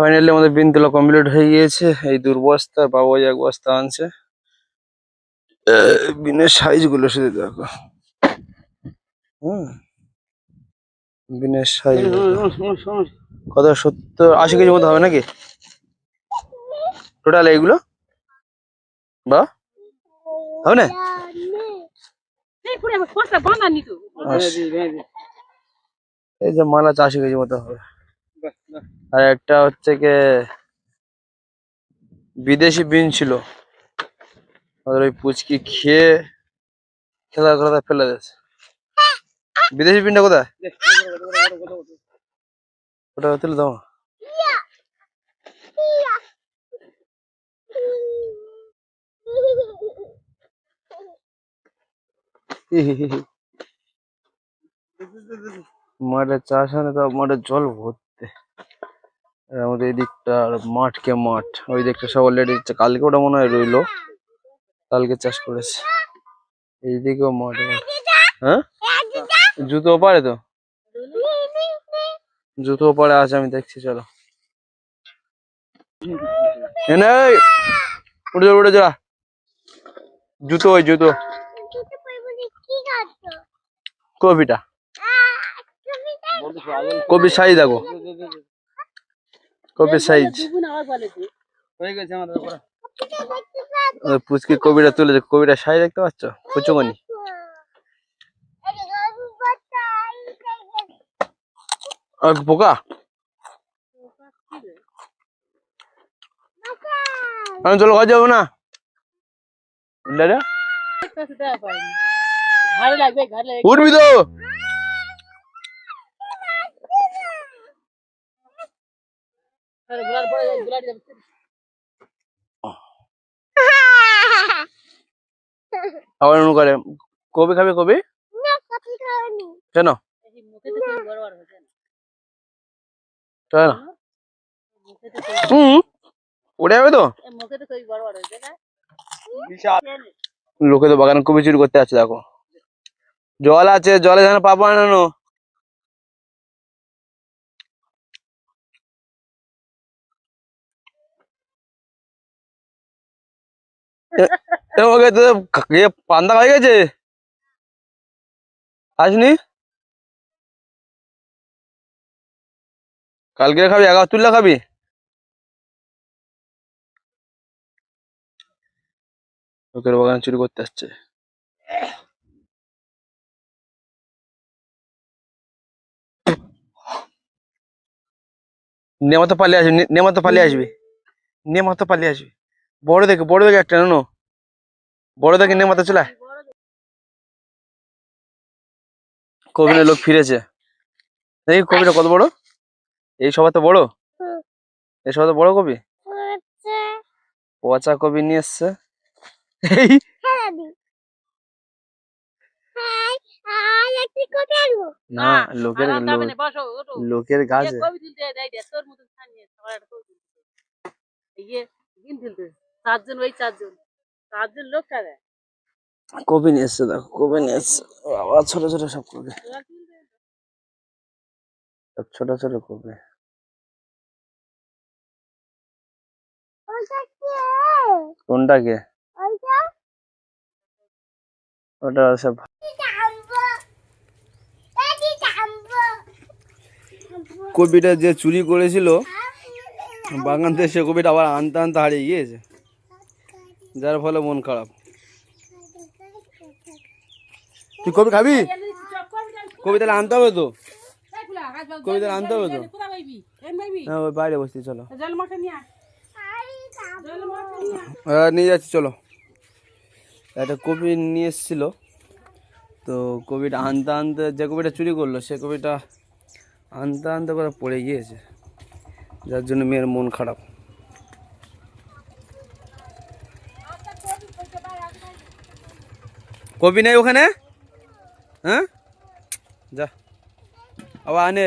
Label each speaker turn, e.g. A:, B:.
A: Finally আমাদের বিন তোলা complete হয়ে গিয়েছে। এই দূর বস্তা বাবু এক বস্তা আনছে। বিনের সাইজগুলো শুধু দেখো। হুম। বিনের সাইজ কত সত্তর আশি কেজি মতো হবে নাকি? টোটাল এইগুলো? বা? হবে না?
B: এই
A: যে মালা চাষি কেজি মতো হবে। আর একটা হচ্ছে কে বিদেশি বিন ছিল। ওদের ওই পুচকি খেয়ে খেলা খেলা ফেলে দিয়েছে। বিদেশি বিনটা কোথায়? ওটা তুলে দাও। মাঠে চাষ হয় না তো, মাঠে জল ভরতে। আমাদের আর মাঠকে মাঠ। ওই দিকটা সব অলরেডি কালকে ওটা মনে হয় রইল। কালকে চাষ করেছে। এইদিকেও মাঠ। হ্যাঁ? জুতো পারে তো? জুতো পরে আছে, আমি দেখছি, চলো। উঠে যা উঠে যা। জুতো, ওই জুতো। কপিটা। কপি সাইজ দেখো। কপি সাইজ
C: হয়ে গেছে আমাদের করা
A: পুচকি কবিটা তুলেছে কবিটা সাইজ দেখতে পাচ্ছ কুচুমনি আর পোকা আমি চলো কাজ যাব না দাদা উঠবি তো
B: আরে গোলার যাবে
A: আবার অন্য করে কবি খাবে কবি? কেন?
B: এই মুখে তো খুব বড় বড় হয়েছে
A: কেন
B: মুখে তো খুব-
A: হুম? উঠে যাবে তো?
B: এই মুখে তো খুবই বড় বড় হয়েছে না।
C: বিশাল।
A: লোকে তো বাগানে কবি চুরি করতে আছে দেখো। জল আছে জলে যেন পাবো আনানো ওকে তো হয়ে গেছে? আসনি কালকে খাবি এগারো তুললে খাবি? লোকের বাগানে চুরি করতে আসছে। নেমাতে পালিয়ে আসবি নেমাতে পালিয়ে আসবি। নেমাতে পালিয়ে আসবি। বড় দেখে বড় দেখে একটা জানো বড় দেখে নেমাতে চলে। আয়। কবিনের লোক ফিরেছে। দেখি কবিটা কত বড়? এই সবার তো বড়? এই সবার তো বড় কবি? পচা কবি নিয়ে এসছে। না লোকের
B: না,
A: লোকের গাছে।
B: চারজন ওই চারজন। চারজন লোক কারে
A: কবি নিয়ে এসছে দেখো কবি নিয়ে এসছে বাবা ছোট ছোট সব কবি। ছোট ছোট কবি। কোনটা কে? ওটা সব কবিটা যে চুরি করেছিল বাগান থেকে সে কবিটা আবার আনতে আনতে হারিয়ে গিয়েছে। যার ফলে মন খারাপ। তুই কবি খাবি? কবি তাহলে আনতে হবে তো। কবি তাহলে আনতে হবে তো। হ্যাঁ ওই বাইরে বসছি চলো।
B: জল নিয়ে আয়। জল মাখা নিয়ে আয়।
A: নিয়ে যাচ্ছি চলো। একটা কবি নিয়ে এসেছিল। তো কবিটা আনতে আনতে যে কবিটা চুরি করল সে কবিটা আনতে আনতে করে পড়ে গিয়েছে। যার জন্য মেয়ের মন খারাপ। কবি নেই ওখানে? হ্যাঁ? যা। আবার আনে।